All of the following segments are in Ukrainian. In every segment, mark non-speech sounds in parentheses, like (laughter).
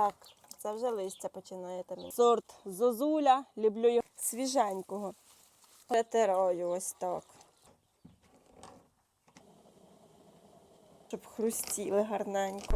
Так, це вже листя починає там. Сорт зозуля, люблю його свіженького. Перетираю ось так. Щоб хрустіли гарненько.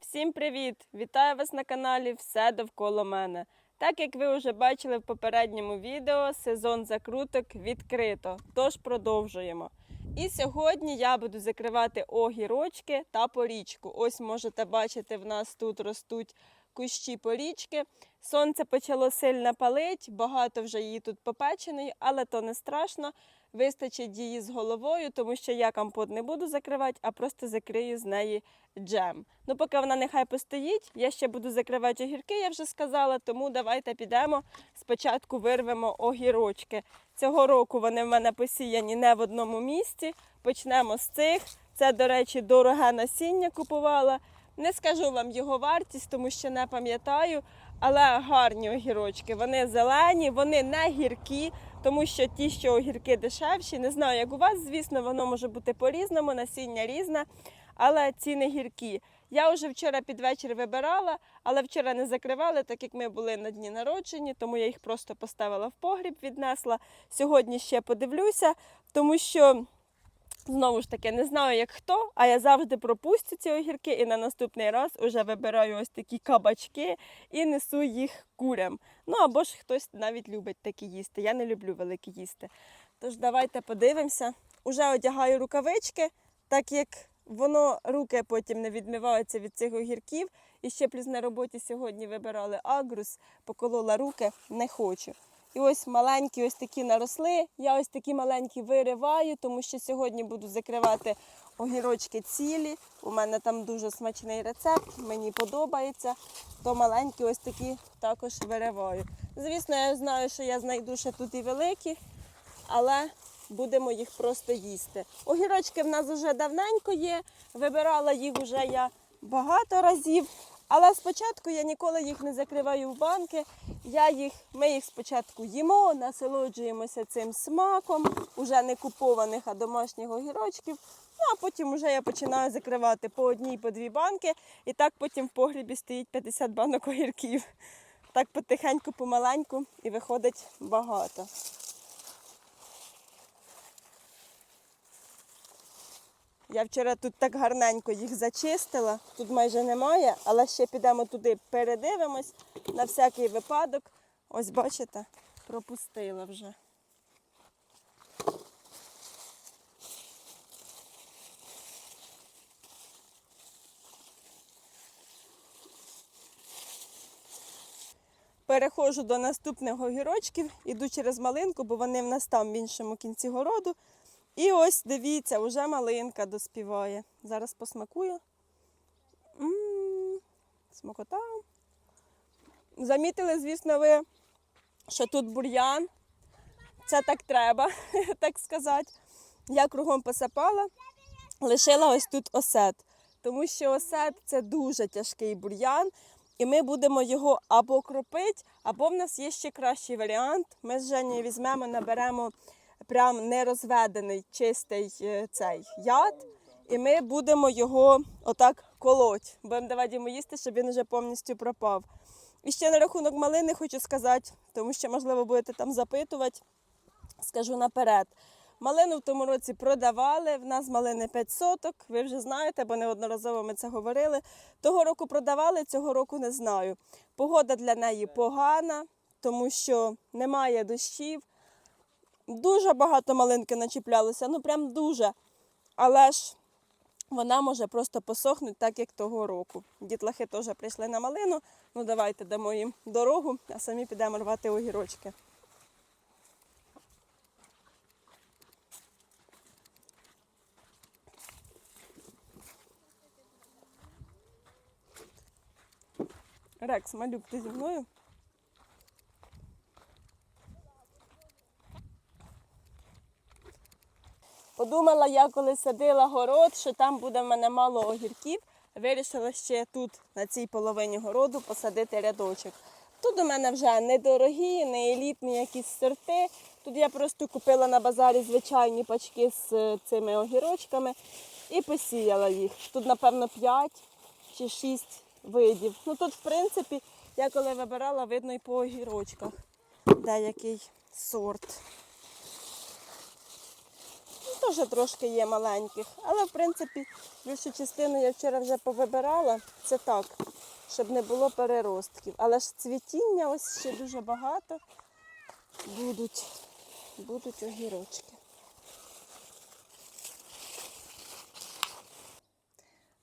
Всім привіт! Вітаю вас на каналі Все довкола мене. Так як ви вже бачили в попередньому відео, сезон закруток відкрито, тож продовжуємо. І сьогодні я буду закривати огірочки та порічку. Ось можете бачити, в нас тут ростуть кущі порічки. Сонце почало сильно палить, багато вже її тут попеченої, але то не страшно. Вистачить її з головою, тому що я компот не буду закривати, а просто закрию з неї джем. Ну, поки вона нехай постоїть, я ще буду закривати огірки, я вже сказала, тому давайте підемо. Спочатку вирвемо огірочки. Цього року вони в мене посіяні не в одному місці. Почнемо з цих. Це, до речі, дороге насіння купувала. Не скажу вам його вартість, тому що не пам'ятаю, але гарні огірочки. Вони зелені, вони не гіркі, тому що ті, що огірки дешевші, не знаю, як у вас, звісно, воно може бути по-різному, насіння різне, але ціни гіркі. Я вже вчора під вечір вибирала, але вчора не закривали, так як ми були на дні народжені, тому я їх просто поставила в погріб, віднесла. Сьогодні ще подивлюся, тому що. Знову ж таки, не знаю, як хто, а я завжди пропустю ці огірки і на наступний раз уже вибираю ось такі кабачки і несу їх курям. Ну або ж хтось навіть любить такі їсти. Я не люблю великі їсти. Тож давайте подивимося. Уже одягаю рукавички, так як воно руки потім не відмиваються від цих огірків. І ще плюс на роботі сьогодні вибирали агрус, поколола руки, не хочу. І ось маленькі ось такі наросли. Я ось такі маленькі вириваю, тому що сьогодні буду закривати огірочки цілі. У мене там дуже смачний рецепт, мені подобається. То маленькі ось такі також вириваю. Звісно, я знаю, що я знайду ще тут і великі, але будемо їх просто їсти. Огірочки в нас вже давненько є. Вибирала їх вже я багато разів. Але спочатку я ніколи їх не закриваю в банки. Я їх, ми їх спочатку їмо, насолоджуємося цим смаком, уже не купованих, а домашніх огірочків. Ну а потім вже я починаю закривати по одній, по дві банки, і так потім в погрібі стоїть 50 банок огірків. Так потихеньку, помаленьку і виходить багато. Я вчора тут так гарненько їх зачистила. Тут майже немає, але ще підемо туди, передивимось на всякий випадок. Ось бачите, пропустила вже. Переходжу до наступних огірочків, іду через малинку, бо вони в нас там в іншому кінці городу. І ось дивіться, вже малинка доспіває. Зараз посмакую. М, Смакота. Замітили, звісно, ви, що тут бур'ян. Це так треба, (laughs) так сказати. Я кругом посапала, лишила ось тут осет. Тому що осет це дуже тяжкий бур'ян. І ми будемо його або кропити, або в нас є ще кращий варіант. Ми з Женєю візьмемо, наберемо прям нерозведений чистий е, цей яд, і ми будемо його отак колоть. Будемо давати йому їсти, щоб він вже повністю пропав. І ще на рахунок малини хочу сказати, тому що, можливо, будете там запитувати, скажу наперед. Малину в тому році продавали. В нас малини 5 соток. Ви вже знаєте, бо неодноразово ми це говорили. Того року продавали, цього року не знаю. Погода для неї погана, тому що немає дощів. Дуже багато малинки начіплялося, ну прям дуже. Але ж вона може просто посохнути, так як того року. Дітлахи теж прийшли на малину. Ну давайте дамо їм дорогу, а самі підемо рвати огірочки. Рекс, малюк, ти зі мною? Подумала я, коли садила город, що там буде в мене мало огірків. Вирішила ще тут, на цій половині городу, посадити рядочок. Тут у мене вже недорогі, не елітні якісь сорти. Тут я просто купила на базарі звичайні пачки з е, цими огірочками і посіяла їх. Тут, напевно, 5. чи 6 видів. Ну тут, в принципі, я коли вибирала, видно і по огірочках деякий сорт. Теж трошки є маленьких, але в принципі більшу частину я вчора вже повибирала. Це так, щоб не було переростків. Але ж цвітіння ось ще дуже багато будуть, будуть огірочки.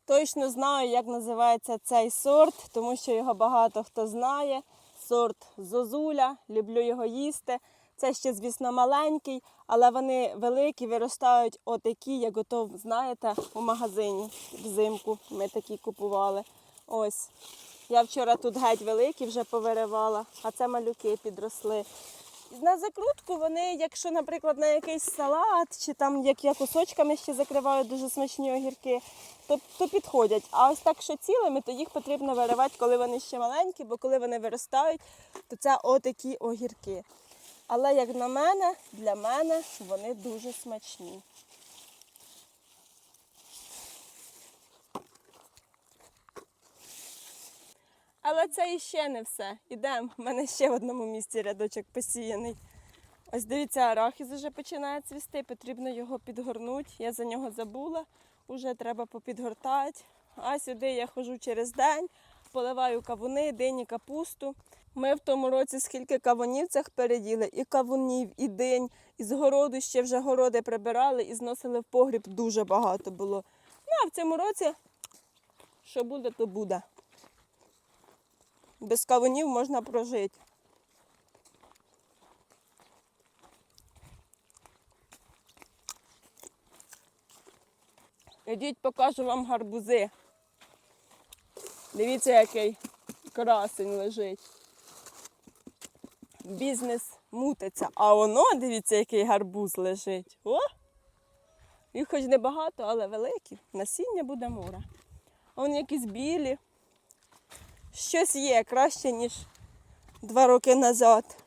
Точно знаю, як називається цей сорт, тому що його багато хто знає. Сорт зозуля, люблю його їсти. Це ще, звісно, маленький, але вони великі, виростають отакі, як ото, знаєте, у магазині взимку ми такі купували. Ось. Я вчора тут геть великі вже повиривала, а це малюки підросли. На закрутку вони, якщо, наприклад, на якийсь салат, чи там як я кусочками ще закриваю дуже смачні огірки, то, то підходять. А ось так, що цілими, то їх потрібно виривати, коли вони ще маленькі, бо коли вони виростають, то це отакі огірки. Але як на мене, для мене вони дуже смачні. Але це іще не все. Ідемо. У мене ще в одному місці рядочок посіяний. Ось дивіться, арахіс вже починає цвісти, потрібно його підгорнути. Я за нього забула, вже треба попідгортати. А сюди я ходжу через день, поливаю кавуни, дині, капусту. Ми в тому році скільки кавунів цих переділи, і кавунів, і динь, і з городу ще вже городи прибирали і зносили в погріб дуже багато було. Ну а в цьому році, що буде, то буде. Без кавунів можна прожити. Ідіть, покажу вам гарбузи. Дивіться, який красень лежить. Бізнес мутиться. А воно, дивіться, який гарбуз лежить. О! Їх хоч небагато, але великі. Насіння буде море. А Вон якісь білі. Щось є краще, ніж два роки назад.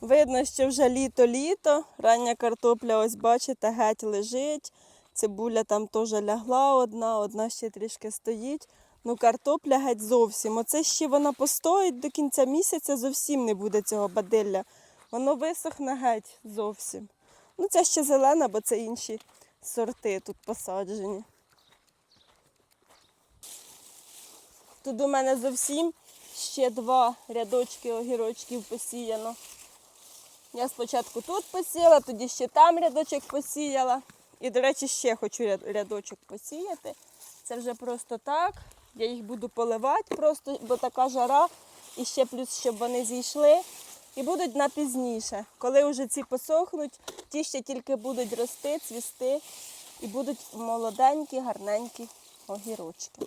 Видно, що вже літо-літо. Рання картопля, ось бачите, геть лежить. Цибуля там теж лягла одна, одна ще трішки стоїть. Ну, картопля геть зовсім. Оце ще вона постоїть до кінця місяця, зовсім не буде цього бадилля. Воно висохне геть зовсім. Ну, це ще зелена, бо це інші сорти тут посаджені. Тут у мене зовсім ще два рядочки огірочків посіяно. Я спочатку тут посіяла, тоді ще там рядочок посіяла. І, до речі, ще хочу рядочок посіяти. Це вже просто так. Я їх буду поливати, просто, бо така жара. І ще плюс, щоб вони зійшли. І будуть на пізніше. Коли вже ці посохнуть, ті ще тільки будуть рости, цвісти. І будуть молоденькі, гарненькі огірочки.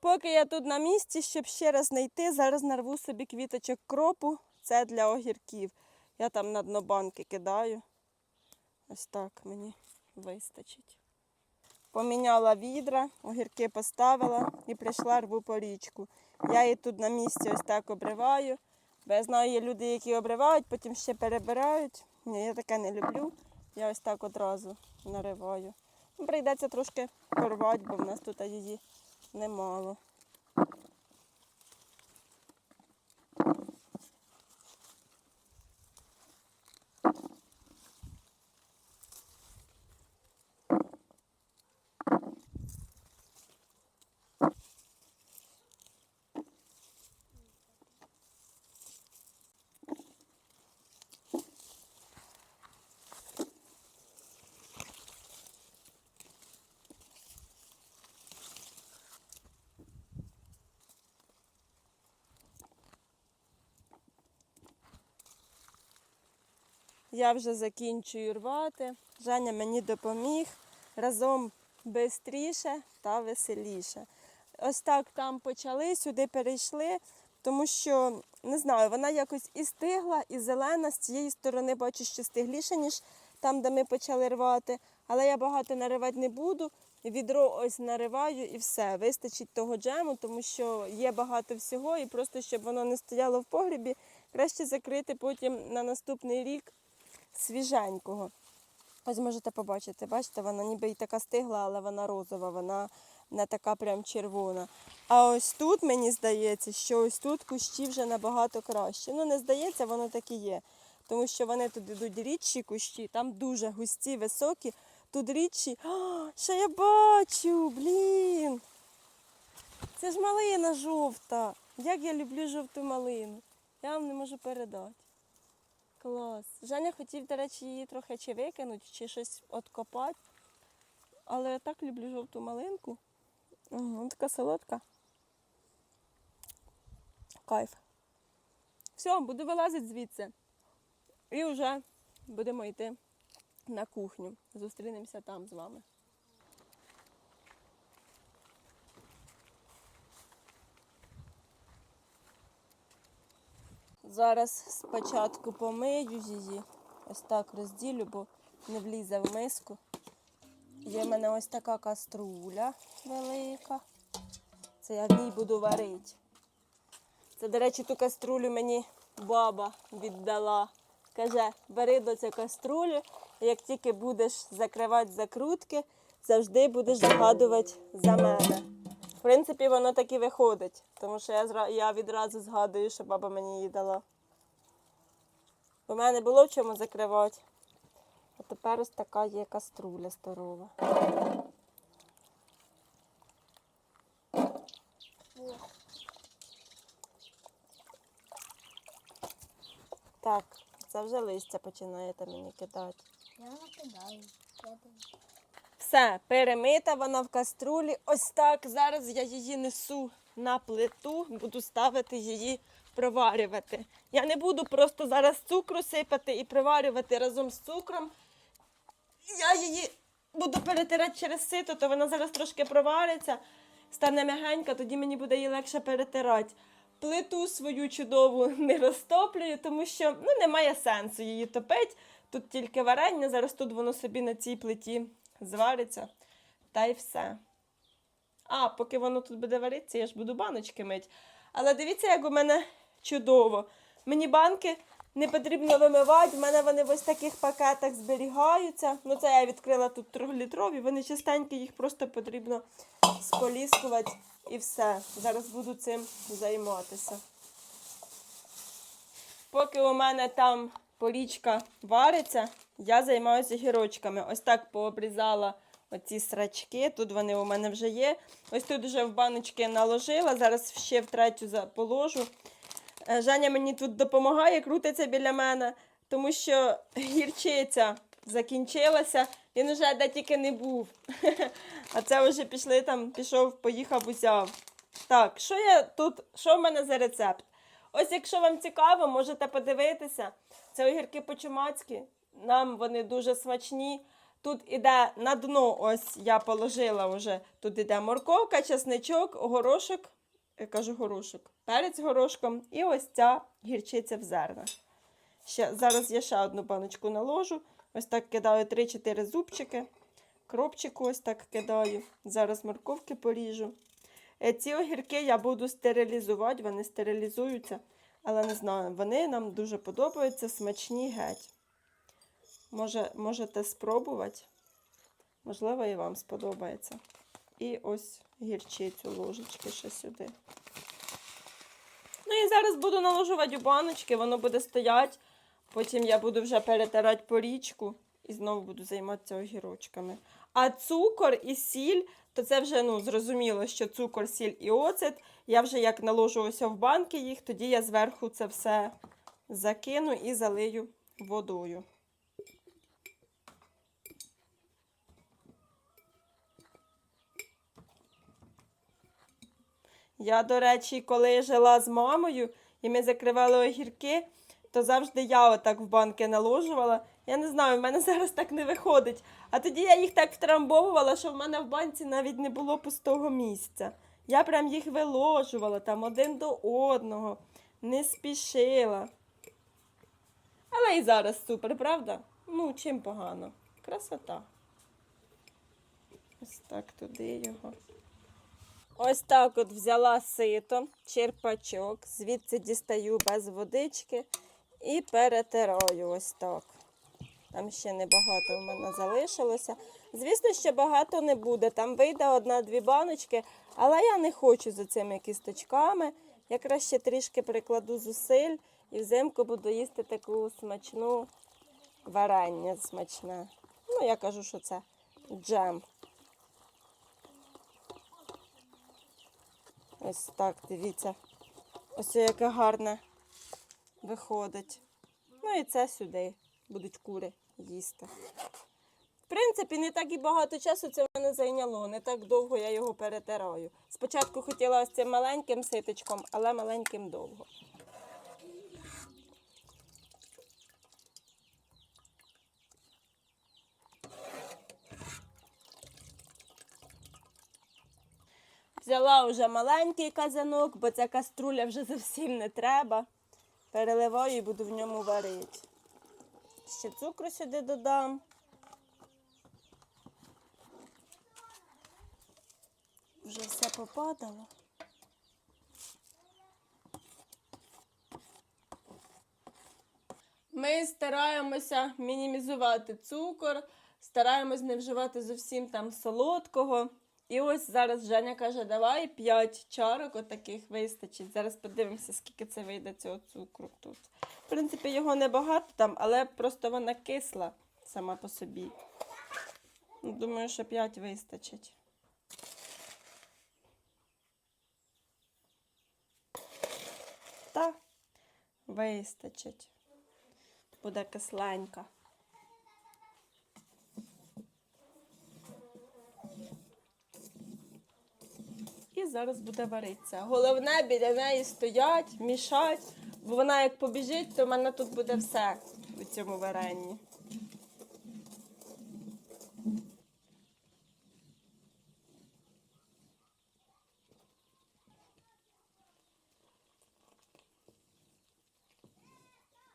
Поки я тут на місці, щоб ще раз не йти, зараз нарву собі квіточок кропу. Це для огірків. Я там на дно банки кидаю. Ось так мені вистачить. Поміняла відра, огірки поставила і прийшла рву по річку. Я її тут на місці ось так обриваю. Бо я знаю, є люди, які обривають, потім ще перебирають. Ні, я таке не люблю. Я ось так одразу нариваю. Ну, Прийдеться трошки порвати, бо в нас тут її немало. Я вже закінчую рвати. Женя мені допоміг разом швидше та веселіше. Ось так там почали, сюди перейшли, тому що не знаю, вона якось і стигла, і зелена. З цієї сторони бачу, що стигліше, ніж там, де ми почали рвати. Але я багато наривати не буду. Відро ось нариваю і все. Вистачить того джему, тому що є багато всього, і просто щоб воно не стояло в погрібі, краще закрити потім на наступний рік свіженького. Ось можете побачити, бачите, вона ніби і така стигла, але вона розова, вона не така прям червона. А ось тут мені здається, що ось тут кущі вже набагато краще. Ну, не здається, воно так і є. Тому що вони тут йдуть рідші кущі, там дуже густі, високі, тут рідші. О, що я бачу, блін. Це ж малина жовта. Як я люблю жовту малину. Я вам не можу передати. Клас. Женя хотів, до речі, її трохи чи викинути, чи щось откопати. Але я так люблю жовту малинку. Угу, така солодка. Кайф. Все, буду вилазити звідси. І вже будемо йти на кухню. Зустрінемося там з вами. Зараз спочатку помию її. Ось так розділю, бо не влізе в миску. Є в мене ось така каструля велика. Це я в ній буду варити. Це, до речі, ту каструлю мені баба віддала. Каже, бери до цю каструлю, як тільки будеш закривати закрутки, завжди будеш згадувати за мене. В принципі, воно так і виходить, тому що я, я відразу згадую, що баба мені її дала. У мене було в чому закривати. А тепер ось така є каструля здорова. Так, це вже листя починаєте мені кидати. Я даю. Все, перемита вона в каструлі. Ось так. Зараз я її несу на плиту, буду ставити її проварювати. Я не буду просто зараз цукру сипати і приварювати разом з цукром. Я її буду перетирати через сито, то вона зараз трошки провариться, стане м'ягенька, тоді мені буде її легше перетирати. Плиту свою чудову (laughs) не розтоплюю, тому що ну, немає сенсу її топити. Тут тільки варення, зараз тут воно собі на цій плиті звариться. Та й все. А, поки воно тут буде варитися, я ж буду баночки мить. Але дивіться, як у мене чудово. Мені банки не потрібно вимивати, в мене вони в ось таких пакетах зберігаються. Ну, це я відкрила тут трьохлітрові, вони чистенькі, їх просто потрібно споліскувати і все. Зараз буду цим займатися. Поки у мене там порічка вариться, я займаюся гірочками. Ось так пообрізала оці срачки. Тут вони у мене вже є. Ось тут вже в баночки наложила, зараз ще в третю положу. Е, Женя мені тут допомагає, крутиться біля мене, тому що (laughs) гірчиця закінчилася. Він вже де тільки не був. (laughs) А це вже пішли там, пішов, поїхав, узяв. Так, що я тут, що в мене за рецепт? Ось, якщо вам цікаво, можете подивитися. Це огірки по-чумацьки. Нам вони дуже смачні. Тут іде на дно, ось я положила вже. Тут іде морковка, чесничок, горошок, я кажу горошок, перець горошком і ось ця гірчиця в зернах. Ще, зараз я ще одну баночку наложу. Ось так кидаю 3-4 зубчики. Кропчику ось так кидаю. Зараз морковки поріжу. Е, Ці огірки я буду стерилізувати, вони стерилізуються, але не знаю, вони нам дуже подобаються, смачні геть. Може, можете спробувати. Можливо, і вам сподобається. І ось гірчицю ложечки ще сюди. Ну і зараз буду наложувати у баночки, воно буде стояти. Потім я буду вже перетирати порічку і знову буду займатися огірочками. А цукор і сіль, то це вже ну, зрозуміло, що цукор, сіль і оцет. Я вже як наложу ось в банки їх, тоді я зверху це все закину і залию водою. Я, до речі, коли жила з мамою і ми закривали огірки, то завжди я отак в банки наложувала. Я не знаю, в мене (laughs) зараз так не виходить. А тоді я їх так втрамбовувала, що в мене в банці навіть не було пустого місця. Я прям їх виложувала там один до одного, не спішила. Але і зараз супер, правда? Ну, чим погано? Красота. Ось так туди його. Ось так от взяла сито, черпачок, звідси дістаю без водички і перетираю ось так. Там ще небагато в мене залишилося. Звісно, ще багато не буде. Там вийде одна-дві баночки, але я не хочу за цими кісточками. Якраз ще трішки прикладу зусиль і взимку буду їсти таку смачну варення смачне. Ну, я кажу, що це джем. Ось так, дивіться. Ось яке гарне виходить. Ну і це сюди будуть кури їсти. В принципі, не так і багато часу це мене зайняло. Не так довго я його перетираю. Спочатку хотіла ось цим маленьким ситочком, але маленьким довго. Взяла вже маленький казанок, бо ця каструля вже зовсім не треба. Переливаю і буду в ньому варити. Ще цукру сюди додам. Вже все попадало. Ми стараємося мінімізувати цукор, стараємось не вживати зовсім там солодкого. І ось зараз Женя каже, давай 5 чарок отаких вистачить. Зараз подивимося, скільки це вийде цього цукру тут. В принципі, його небагато там, але просто вона кисла сама по собі. Ну, Думаю, що 5 вистачить. Та вистачить. Буде кисленька. І зараз буде варитися. Головне біля неї стоять, мішать, бо вона як побіжить, то в мене тут буде все у цьому варенні.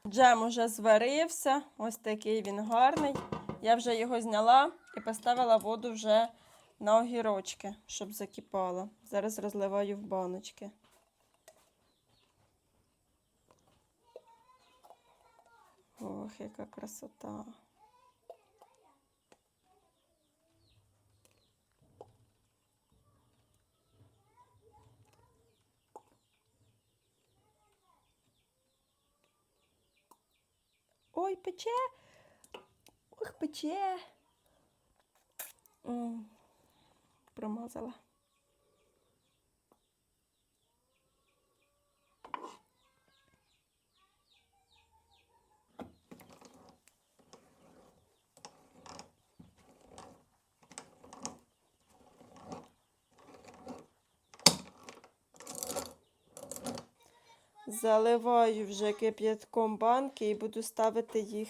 Джем уже зварився, ось такий він гарний. Я вже його зняла і поставила воду вже на огірочки, щоб закипало. Зараз розливаю в баночки. Ох, яка красота. Ой, пече. Ох, пече. М, Промазала. Заливаю вже кип'ятком банки і буду ставити їх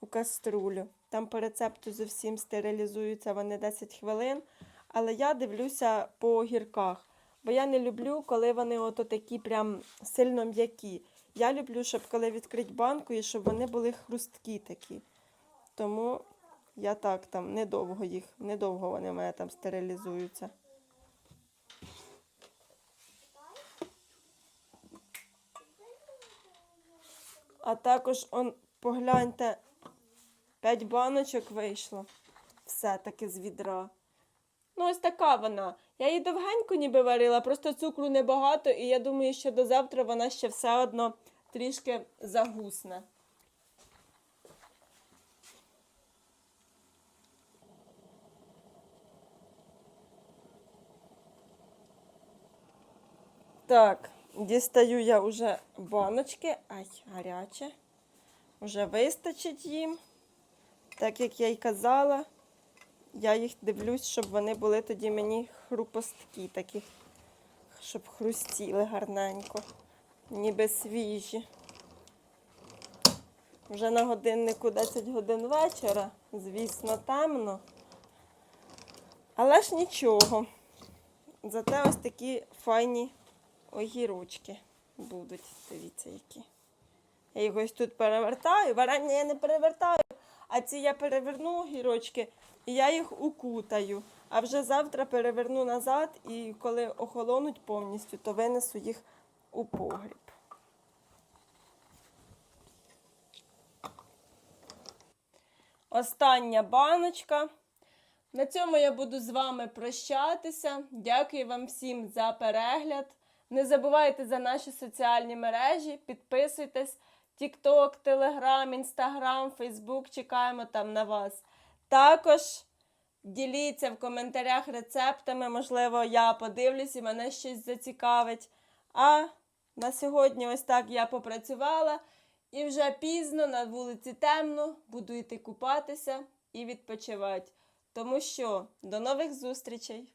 у каструлю. Там по рецепту зовсім стерилізуються вони 10 хвилин. Але я дивлюся по огірках, бо я не люблю, коли вони ото такі прям сильно м'які. Я люблю, щоб коли відкрити банку, і щоб вони були хрусткі такі. Тому я так там недовго їх, недовго вони в мене там стерилізуються. А також он, погляньте, 5 баночок вийшло. Все таки з відра. Ну, ось така вона. Я її довгенько ніби варила, просто цукру небагато, і я думаю, що до завтра вона ще все одно трішки загусне. Так, дістаю я вже баночки. Ай, гаряче. Уже вистачить їм. Так як я й казала, я їх дивлюсь, щоб вони були тоді мені хрупосткі, такі, щоб хрустіли гарненько, ніби свіжі. Вже на годиннику 10 годин вечора, звісно, темно. Але ж нічого. Зате ось такі файні огірочки будуть. Дивіться, які. Я їх ось тут перевертаю. Варення я не перевертаю, а ці я переверну огірочки і я їх укутаю. А вже завтра переверну назад і коли охолонуть повністю, то винесу їх у погріб. остання баночка. На цьому я буду з вами прощатися. Дякую вам всім за перегляд. Не забувайте за наші соціальні мережі, підписуйтесь. TikTok, Telegram, Instagram, Facebook, чекаємо там на вас. Також діліться в коментарях рецептами, можливо, я подивлюсь і мене щось зацікавить. А на сьогодні ось так я попрацювала і вже пізно на вулиці темно, буду йти купатися і відпочивати. Тому що до нових зустрічей!